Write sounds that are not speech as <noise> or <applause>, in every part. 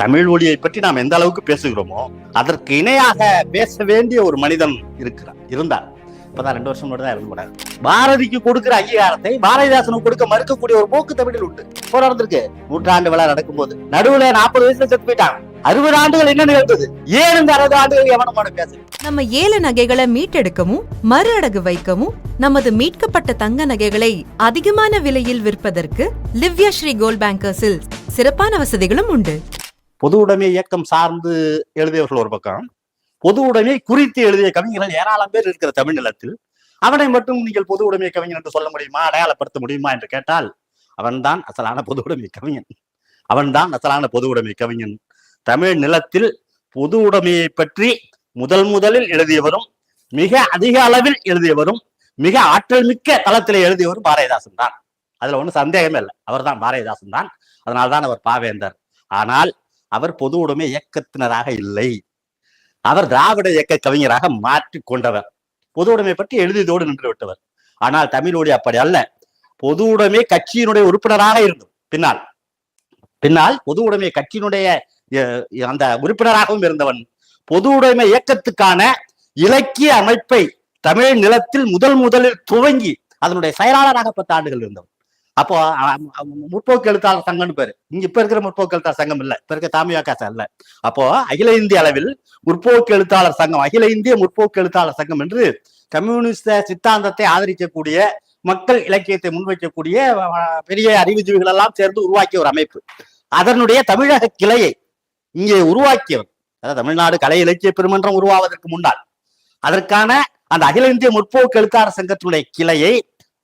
தமிழ் மொழியை பற்றி நாம் எந்த அளவுக்கு பேசுகிறோமோ அதற்கு இணையாக பேச வேண்டிய ஒரு மனிதன் இருக்கிறார் இருந்தார் இப்பதான் ரெண்டு வருஷம் மட்டும் தான் இருந்து போனார். பாரதிக்கு கொடுக்கிற அங்கீகாரத்தை பாரதிதாசனுக்கு கொடுக்க மறுக்கக்கூடிய ஒரு போக்கு தமிழில் உண்டு. போராட்டம் நடந்திருக்கு? நூற்றாண்டு விழா நடக்கும்போது. நடுவுல நாற்பது வயசுல செத்து போயிட்டாங்க அறுபது ஆண்டுகள் என்ன நிகழ்ந்தது? ஏன் இந்த அறுபது ஆண்டுகள் எவனமான பேச நம்ம ஏழு நகைகளை மீட்டெடுக்கவும் மறு அடகு வைக்கவும் நமது மீட்கப்பட்ட தங்க நகைகளை அதிகமான விலையில் விற்பதற்கு லிவ்யா ஸ்ரீ கோல்ட் பேங்கர்ஸில் சிறப்பான வசதிகளும் உண்டு. பொது உடைமை இயக்கம் சார்ந்து எழுதியவர்கள் ஒரு பக்கம் பொது உடைமை குறித்து எழுதிய கவிஞர்கள் ஏராளம் பேர் இருக்கிற தமிழ்நிலத்தில் அவனை மட்டும் நீங்கள் பொது உடைமை கவிஞன் என்று சொல்ல முடியுமா அடையாளப்படுத்த முடியுமா என்று கேட்டால் அவன்தான் அசலான பொது உடைமை கவிஞன். அவன்தான் அசலான பொது உடைமை கவிஞன். தமிழ் நிலத்தில் பொது உடைமையை பற்றி முதல் முதலில் எழுதியவரும் மிக அதிக அளவில் எழுதியவரும் மிக ஆற்றல் மிக்க தளத்தில் எழுதியவரும் பாரதிதாசன் தான். அதுல ஒன்றும் சந்தேகமே இல்லை. அவர்தான் பாரதிதாசன் தான். அதனால்தான் அவர் பாவேந்தர். ஆனால் அவர் பொது உடைமை இயக்கத்தினராக இல்லை. அவர் திராவிட இயக்க கவிஞராக மாற்றி கொண்டவர். பொது உடைமை பற்றி எழுதியதோடு நின்று விட்டவர். ஆனால் தமிழோடி அப்படி அல்ல. பொது உடைமை கட்சியினுடைய உறுப்பினராக இருந்தோம் பின்னால் பின்னால் பொது உடைமை கட்சியினுடைய அந்த உறுப்பினராகவும் இருந்தவன். பொது உடைமை இயக்கத்துக்கான இலக்கிய அமைப்பை தமிழ் நிலத்தில் முதல் முதலில் துவங்கி அதனுடைய செயலாளராக பத்து ஆண்டுகள் இருந்தவன். அப்போ முற்போக்கு எழுத்தாளர் சங்கம்னு பேரு. இங்க இப்ப இருக்கிற முற்போக்கு எழுத்தாளர் சங்கம் இல்ல. இப்ப இருக்க தாமியாக்காச இல்ல அப்போ அகில இந்திய அளவில் முற்போக்கு எழுத்தாளர் சங்கம் அகில இந்திய முற்போக்கு எழுத்தாளர் சங்கம் என்று கம்யூனிஸ்ட சித்தாந்தத்தை ஆதரிக்கக்கூடிய மக்கள் இலக்கியத்தை முன்வைக்கக்கூடிய பெரிய அறிவுஜீவிகள் எல்லாம் சேர்ந்து உருவாக்கிய ஒரு அமைப்பு. அதனுடைய தமிழக கிளையை இங்கே உருவாக்கியவர் அதாவது தமிழ்நாடு கலை இலக்கிய பெருமன்றம் உருவாவதற்கு முன்னால் அதற்கான அந்த அகில இந்திய முற்போக்கு எழுத்தாளர் சங்கத்தினுடைய கிளையை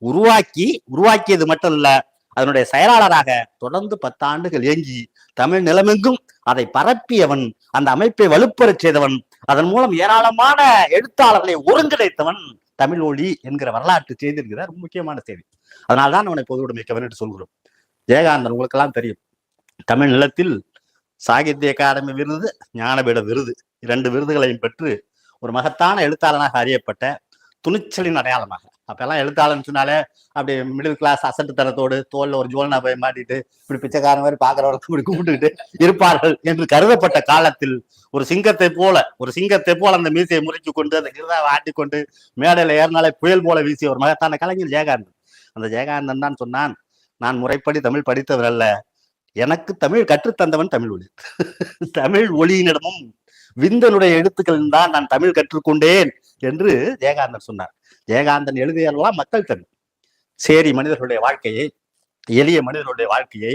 உருவாக்கி உருவாக்கியது மட்டும் இல்ல அதனுடைய செயலாளராக தொடர்ந்து பத்தாண்டுகள் இயங்கி தமிழ் நிலமெங்கும் அதை பரப்பியவன் அந்த அமைப்பை வலுப்பெறச் செய்தவன் அதன் மூலம் ஏராளமான எழுத்தாளர்களை ஒருங்கிணைத்தவன் தமிழ் ஒளி என்கிற வரலாற்று செய்தி இருக்கிற ரொம்ப முக்கியமான செய்தி. அதனால்தான் அவனை பொது உடைமைக்கவன் என்று சொல்கிறோம். ஜெயகாந்தன் உங்களுக்கெல்லாம் தெரியும். தமிழ் நிலத்தில் சாகித்ய அகாடமி விருது ஞானபீட விருது இரண்டு விருதுகளையும் பெற்று ஒரு மகத்தான எழுத்தாளனாக அறியப்பட்ட துணிச்சலின் அடையாளமாக அப்பெல்லாம் எழுத்தாளன்னு சொன்னாலே அப்படி மிடில் கிளாஸ் அசட்டு தரத்தோடு தோல்ல ஒரு ஜோல்னா போய் மாட்டிட்டு இப்படி பிச்சைக்காரன் மாதிரி பாக்குறவர்களுக்கு இப்படி கும்பிட்டுக்கிட்டு இருப்பார்கள் என்று கருதப்பட்ட காலத்தில் ஒரு சிங்கத்தை போல ஒரு சிங்கத்தை போல அந்த மீசையை முறிச்சு கொண்டு அந்த கிருதாவை ஆட்டிக்கொண்டு மேடையில ஏறினாலே புயல் போல வீசிய ஒரு மகத்தான கலைஞர் ஜெயகாந்தன். அந்த ஜெயகாந்தன் தான் சொன்னான் நான் முறைப்படி தமிழ் படித்தவர் அல்ல. எனக்கு தமிழ் கற்றுத்தந்தவன் தமிழ் ஒளி. <laughs> தமிழ் ஒளியினிடமும் விந்தனுடைய எழுத்துக்களில் தான் நான் தமிழ் கற்றுக்கொண்டேன் என்று ஜெயகாந்தன் சொன்னார். ஜெயகாந்தன் எழுதியெல்லாம் மக்கள் தமிழ் சேரி மனிதர்களுடைய வாழ்க்கையை எளிய மனிதர்களுடைய வாழ்க்கையை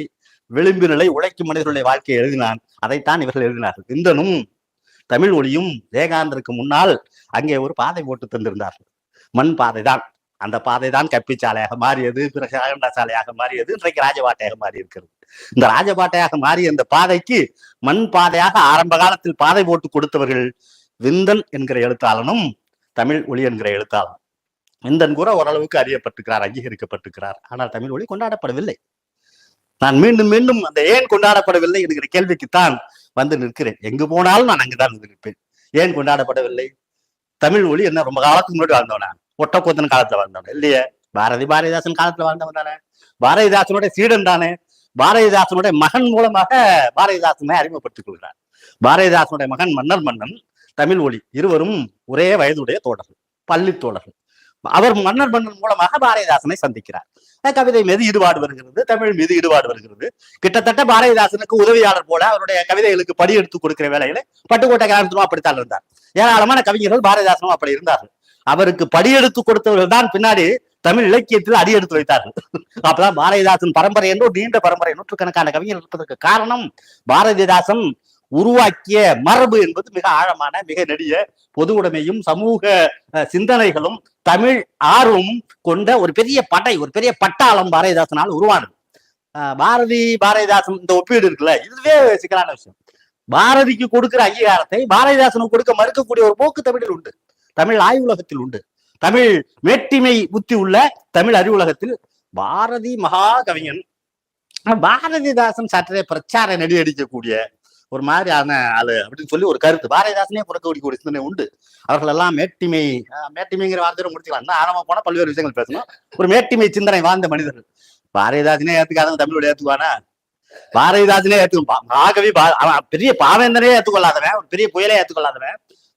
விளிம்பு நிலை உழைக்கும் மனிதர்களுடைய வாழ்க்கையை எழுதினான். அதைத்தான் இவர்கள் எழுதினார்கள். விந்தனும் தமிழ் ஒளியும் ஜெயகாந்தனுக்கு முன்னால் அங்கே ஒரு பாதை போட்டு தந்திருந்தார்கள். மண் பாதை தான் அந்த பாதை தான் கப்பிச்சாலையாக மாறியது பிறகு அகண்டா சாலையாக மாறியது இன்றைக்கு ராஜபாட்டையாக மாறி இருக்கிறது இந்த ராஜபாட்டையாக மாறிய இந்த பாதைக்கு மண் பாதையாக ஆரம்ப காலத்தில் பாதை போட்டு கொடுத்தவர்கள் விந்தன் என்கிற எழுத்தாளனும் தமிழ் ஒளி என்கிற எழுத்தாளன். இந்தன் கூட ஓரளவுக்கு அறியப்பட்டிருக்கிறார் அங்கீகரிக்கப்பட்டிருக்கிறார் ஆனால் தமிழ் மொழி கொண்டாடப்படவில்லை. நான் மீண்டும் மீண்டும் அந்த ஏன் கொண்டாடப்படவில்லை என்கிற கேள்விக்குத்தான் வந்து நிற்கிறேன். எங்கு போனாலும் நான் அங்குதான் வந்து நிற்பேன். ஏன் கொண்டாடப்படவில்லை? தமிழ் மொழி என்ன ரொம்ப காலத்துக்கு முன்னாடி வாழ்ந்தவனா? ஒட்டக்கூத்தன் காலத்துல வாழ்ந்தவன் இல்லையே? பாரதி பாரதிதாசன் காலத்துல வாழ்ந்தவன் தானே? பாரதிதாசனுடைய சீடன் தானே? பாரதிதாசனுடைய மகன் மூலமாக பாரதிதாசனை அறிமுகப்படுத்திக் கொள்கிறார். பாரதிதாசனுடைய மகன் மன்னர் மன்னன் தமிழ் ஒளி இருவரும் ஒரே வயதுடைய தோழர்கள் பள்ளி தோழர்கள். அவர் மன்னர் மன்னன் மூலமாக பாரதிதாசனை சந்திக்கிறார். கவிதை மீது ஈடுபாடு வருகிறது தமிழ் மீது ஈடுபாடு வருகிறது. கிட்டத்தட்ட பாரதிதாசனுக்கு உதவியாளர் போல அவருடைய கவிதைகளுக்கு படி எடுத்து கொடுக்கிற வேலையில பட்டுக்கோட்டை கிராமத்திலும் அப்படித்தான் இருந்தார். ஏராளமான கவிஞர்கள் பாரதிதாசனும் அப்படி இருந்தார்கள். அவருக்கு படி எடுத்து கொடுத்தவர்கள் தான் பின்னாடி தமிழ் இலக்கியத்தில் அடி எடுத்து வைத்தார்கள். அப்பதான் பாரதிதாசன் பரம்பரை என்று நீண்ட பரம்பரை நூற்றுக்கணக்கான கவிஞர் இருப்பதற்கு காரணம் பாரதிதாசன் உருவாக்கிய மரபு என்பது மிக ஆழமான மிக நெடிய பொது உடைமையும் சமூக சிந்தனைகளும் தமிழ் ஆர்வமும் கொண்ட ஒரு பெரிய படை ஒரு பெரிய பட்டாளம் பாரதிதாசனால் உருவானது. பாரதி பாரதிதாசன் இந்த ஒப்பீடு இருக்குல்ல இதுவே சிக்கலான விஷயம். பாரதிக்கு கொடுக்கிற அங்கீகாரத்தை பாரதிதாசனுக்கு கொடுக்க மறுக்கக்கூடிய ஒரு போக்கு தமிழில் உண்டு. தமிழ் ஆய்வுலகத்தில் உண்டு. தமிழ் மேட்டிமை புத்தி உள்ள தமிழ் அறிவுலகத்தில் பாரதி மகா கவிஞன் பாரதிதாசன் சற்றே பிரச்சார நெடி ஒரு மாதிரி ஆன ஆளு அப்படின்னு சொல்லி ஒரு கருத்து. பாரதிதாசனே புறக்கக்கூடிய சிந்தனை உண்டு. அவர்கள் எல்லாம் மேட்டிமை ஆஹ் மேட்டிமைங்கிற வார்த்தையோட முடிச்சுக்கலாம். தான் ஆரம்ப போனா பல்வேறு விஷயங்கள் பேசணும். ஒரு மேட்டிமை சிந்தனை வாழ்ந்த மனிதர்கள். பாரதிதாசனே ஏத்துக்காதவங்க தமிழோட ஏத்துக்குவானா? பாரதிதாசனே ஏத்துக்கும். ஆகவே பா- அவன் பெரிய பாவேந்தனே ஏத்துக்கொள்ளாதவன். ஒரு பெரிய புயலே ஏத்துக்கொள்ளாதவன்.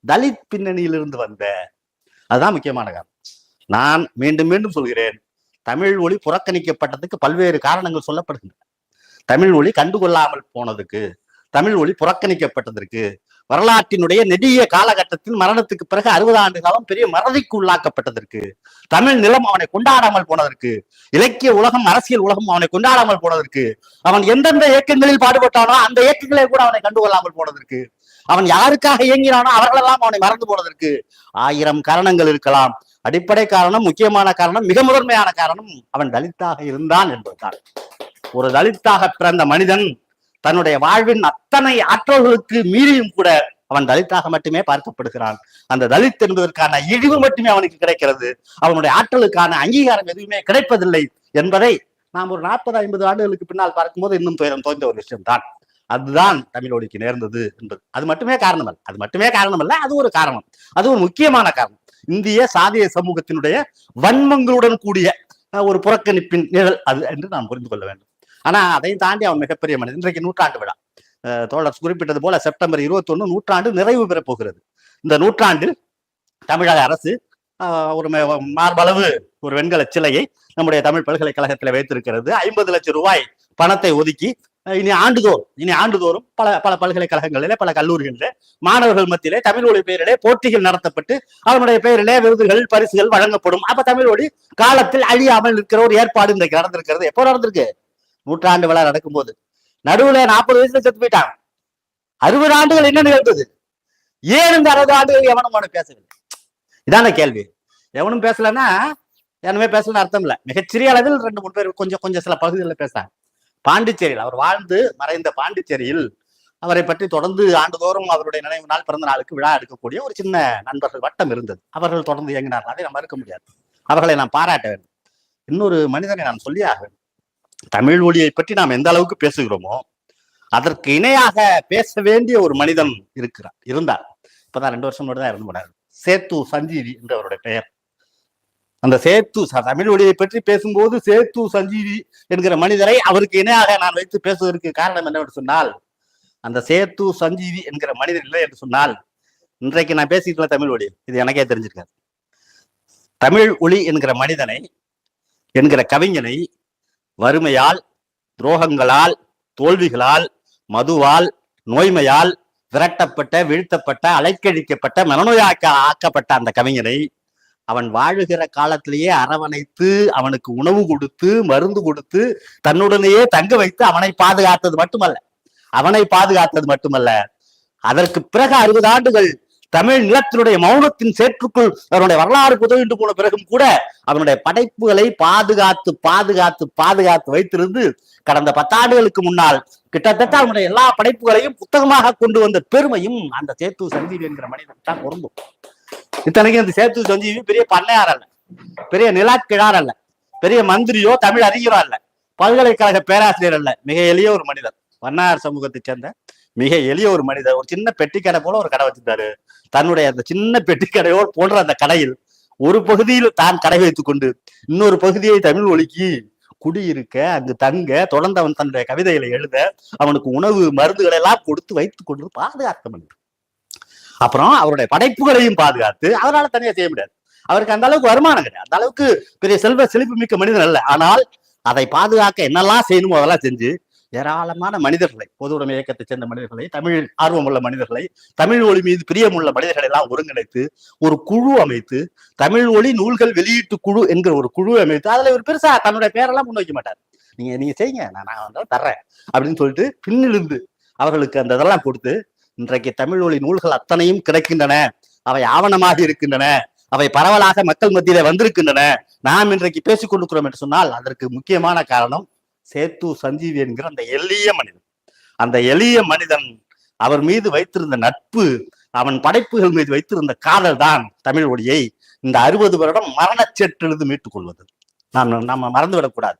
தலித் பின்னணியிலிருந்து வந்த அதுதான் முக்கியமான காரணம். நான் மீண்டும் மீண்டும் சொல்கிறேன். தமிழ் ஒளி புறக்கணிக்கப்பட்டதுக்கு பல்வேறு காரணங்கள் சொல்லப்படுகின்றன. தமிழ் ஒளி கண்டுகொள்ளாமல் போனதுக்கு தமிழ் மொழி புறக்கணிக்கப்பட்டதற்கு வரலாற்றினுடைய நெடிய காலகட்டத்தில் மரணத்துக்கு பிறகு அறுபது ஆண்டு காலம் பெரிய மறதிக்கு உள்ளாக்கப்பட்டதற்கு தமிழ் நிலம் அவனை கொண்டாடாமல் போனதற்கு இலக்கிய உலகம் அரசியல் உலகம் அவனை கொண்டாடாமல் போனதற்கு அவன் எந்தெந்த இயக்கங்களில் பாடுபட்டானோ அந்த இயக்கங்களை கூட அவனை கண்டுகொள்ளாமல் போனதற்கு அவன் யாருக்காக இயங்கினானோ அவர்களெல்லாம் அவனை மறந்து போனதற்கு ஆயிரம் காரணங்கள் இருக்கலாம். அடிப்படை காரணம் முக்கியமான காரணம் மிக முதன்மையான காரணம் அவன் தலித்தாக இருந்தான் என்பதுதான். ஒரு தலித்தாக பிறந்த மனிதன் தன்னுடைய வாழ்வின் அத்தனை ஆற்றல்களுக்கு மீறியும் கூட அவன் தலித்தாக மட்டுமே பார்க்கப்படுகிறான். அந்த தலித் என்பதற்கான இழிவு மட்டுமே அவனுக்கு கிடைக்கிறது. அவனுடைய ஆற்றலுக்கான அங்கீகாரம் எதுவுமே கிடைப்பதில்லை என்பதை நாம் ஒரு நாற்பது ஐம்பது ஆண்டுகளுக்கு பின்னால் பார்க்கும்போது இன்னும் துயரம் தோய்ந்த ஒரு விஷயம் தான் அதுதான் தமிழோடிக்கு நேர்ந்தது என்பது. அது மட்டுமே காரணம் அல்ல அது மட்டுமே காரணம் அல்ல அது ஒரு காரணம். அது ஒரு முக்கியமான காரணம். இந்திய சாதிய சமூகத்தினுடைய வன்மங்களுடன் கூடிய ஒரு புறக்கணிப்பின் நிழல் அது என்று நாம் புரிந்து கொள்ள வேண்டும். ஆனா அதையும் தாண்டி அவன் மிகப்பெரிய மனிதன். இன்றைக்கு நூற்றாண்டு விழா. தோழர் குறிப்பிட்டது போல செப்டம்பர் இருபத்தி நூற்றாண்டு நிறைவு பெறப் போகிறது. இந்த நூற்றாண்டில் தமிழக அரசு ஆஹ், ஒரு மார்பளவு ஒரு வெண்கல சிலையை நம்முடைய தமிழ் பல்கலைக்கழகத்தில் வைத்திருக்கிறது. ஐம்பது லட்சம் ரூபாய் பணத்தை ஒதுக்கி இனி ஆண்டுதோறும் இனி ஆண்டுதோறும் பல பல பல்கலைக்கழகங்களிலே பல கல்லூரிகளிலே மாணவர்கள் மத்தியிலே தமிழ் மொழி பெயரிலே போட்டிகள் நடத்தப்பட்டு அவனுடைய பெயரிலே விருதுகள் பரிசுகள் வழங்கப்படும். அப்ப தமிழ் மொழி காலத்தில் அழியாமல் இருக்கிற ஒரு ஏற்பாடு இன்றைக்கு நடந்திருக்கிறது. எப்போ நடந்திருக்கு? நூற்றாண்டு விழா நடக்கும்போது. நடுவுல நாற்பது வயசுல செத்து போயிட்டான் அறுபது ஆண்டுகள் என்ன நிகழ்ந்தது? ஏன் இந்த அறுபது ஆண்டுகள் எவனும் அவனை பேசவில்லை? இதான கேள்வி. எவனும் பேசலன்னா யாருமே பேசலன்னு அர்த்தம் இல்லை. மிகச்சிறிய அளவில் ரெண்டு மூணு பேர் கொஞ்சம் கொஞ்சம் சில பகுதிகளில் பேசுறாங்க. பாண்டிச்சேரியில் அவர் வாழ்ந்து மறைந்த பாண்டிச்சேரியில் அவரை பற்றி தொடர்ந்து ஆண்டுதோறும் அவருடைய நினைவு நாள் பிறந்த நாளுக்கு விழா எடுக்கக்கூடிய ஒரு சின்ன நண்பர்கள் வட்டம் இருந்தது. அவர்கள் தொடர்ந்து இயங்கினார்கள். அதை நம்ம மறுக்க முடியாது. அவர்களை நாம் பாராட்ட வேண்டும். இன்னொரு மனிதனை நான் சொல்லியாக வேண்டும் தமிழ் மொழியை பற்றி நாம் எந்த அளவுக்கு பேசுகிறோமோ அதற்கு இணையாக பேச வேண்டிய ஒரு மனிதன் இருக்கிறார் இருந்தார். இப்பதான் ரெண்டு வருஷம் தான் இறந்து போனார். சேத்து சஞ்சீவி என்றவருடைய பெயர். அந்த சேத்து தமிழ் மொழியை பற்றி பேசும்போது சேத்து சஞ்சீவி என்கிற மனிதரை அவருக்கு இணையாக நான் வைத்து பேசுவதற்கு காரணம் என்னவென்று சொன்னால் அந்த சேத்து சஞ்சீவி என்கிற மனிதர் இல்லை என்று சொன்னால் இன்றைக்கு நான் பேசிக்கல தமிழ் மொழி இது எனக்கே தெரிஞ்சிருக்காது. தமிழ் ஒளி என்கிற மனிதனை என்கிற கவிஞனை வறுமையால் துரோகங்களால் தோல்விகளால் மதுவால் நோய்மையால் விரட்டப்பட்ட வீழ்த்தப்பட்ட அலைக்கழிக்கப்பட்ட மனநோயாக்க ஆக்கப்பட்ட அந்த கவிஞனை அவன் வாழுகிற காலத்திலேயே அரவணைத்து அவனுக்கு உணவு கொடுத்து மருந்து கொடுத்து தன்னுடனேயே தங்க வைத்து அவனை பாதுகாத்தது மட்டுமல்ல. அவனை பாதுகாத்தது மட்டுமல்ல. அதற்கு பிறகு அறுபது ஆண்டுகள் தமிழ் நிலத்தினுடைய மௌனத்தின் சேற்றுக்குள் அவனுடைய வரலாறு புதவிட்டு போன பிறகும் கூட அவனுடைய படைப்புகளை பாதுகாத்து பாதுகாத்து பாதுகாத்து வைத்திருந்து கடந்த பத்தாண்டுகளுக்கு முன்னால் கிட்டத்தட்ட அவனுடைய எல்லா படைப்புகளையும் புத்தகமாக கொண்டு வந்த பெருமையும் அந்த சேத்து சஞ்சீவி என்கிற மனிதன் தான் பொருந்தும். இத்தனைக்கும் இந்த சேத்து சஞ்சீவி பெரிய பண்ணையார் அல்ல. பெரிய நிலாக்கிழார் அல்ல. பெரிய மந்திரியோ தமிழ் அறிஞரோ அல்ல. பல்கலைக்கழக பேராசிரியர் அல்ல. மிக எளிய ஒரு மனிதர். வண்ணார் சமூகத்தை சேர்ந்த மிக எளிய ஒரு மனிதர் ஒரு சின்ன பெட்டி கடை போல ஒரு கடை வச்சிருந்தாரு. தன்னுடைய அந்த சின்ன பெட்டி கடையோடு போன்ற அந்த கடையில் ஒரு பகுதியில் தான் கடை வைத்துக் கொண்டு இன்னொரு பகுதியை தமிழ் ஒழுக்கி குடியிருக்க அங்கு தங்க தொடர்ந்து அவன் தன்னுடைய கவிதைகளை எழுத அவனுக்கு உணவு மருந்துகளை எல்லாம் கொடுத்து வைத்துக் கொண்டு பாதுகாக்க மனிதர் அப்புறம் அவருடைய படைப்புகளையும் பாதுகாத்து அதனால தனியா செய்ய முடியாது. அவருக்கு அந்த அளவுக்கு வருமானம் கிடையாது. அந்த அளவுக்கு பெரிய செல்வ செழிப்பு மிக்க மனிதன் அல்ல. ஆனால் அதை பாதுகாக்க என்னெல்லாம் செய்யணுமோ அதெல்லாம் செஞ்சு ஏராளமான மனிதர்களை பொதுவுடைமை இயக்கத்தை சேர்ந்த மனிதர்களை தமிழ் ஆர்வமுள்ள மனிதர்களை தமிழ் ஒளி மீது பிரியமுள்ள மனிதர்களை எல்லாம் ஒருங்கிணைத்து ஒரு குழு அமைத்து தமிழ் ஒளி நூல்கள் வெளியீட்டு குழு என்கிற ஒரு குழு அமைத்து அதுல ஒரு பெருசா தன்னுடைய பேரெல்லாம் முன் வைக்க மாட்டார். நீங்க நீங்க செய்யுங்க நான் நான் வந்து தர்றேன் அப்படின்னு சொல்லிட்டு பின்னிலிருந்து அவர்களுக்கு அந்த இதெல்லாம் கொடுத்து இன்றைக்கு தமிழ் ஒளி நூல்கள் அத்தனையும் கிடைக்கின்றன அவை ஆவணமாக இருக்கின்றன அவை பரவலாக மக்கள் மத்தியில வந்திருக்கின்றன நாம் இன்றைக்கு பேசிக் கொண்டிருக்கிறோம் என்று சொன்னால் அதற்கு முக்கியமான காரணம் சேத்து சஞ்சீவி என்கிற அந்த எளிய மனிதன். அந்த எளிய மனிதன் அவர் மீது வைத்திருந்த நட்பு அவன் படைப்புகள் மீது வைத்திருந்த காதல் தான் தமிழ் ஒளியை இந்த அறுபது வருடம் மரணச்சேற்றிலிருந்து மீட்டுக் கொள்வது. நாம் நம்ம மறந்துவிடக்கூடாது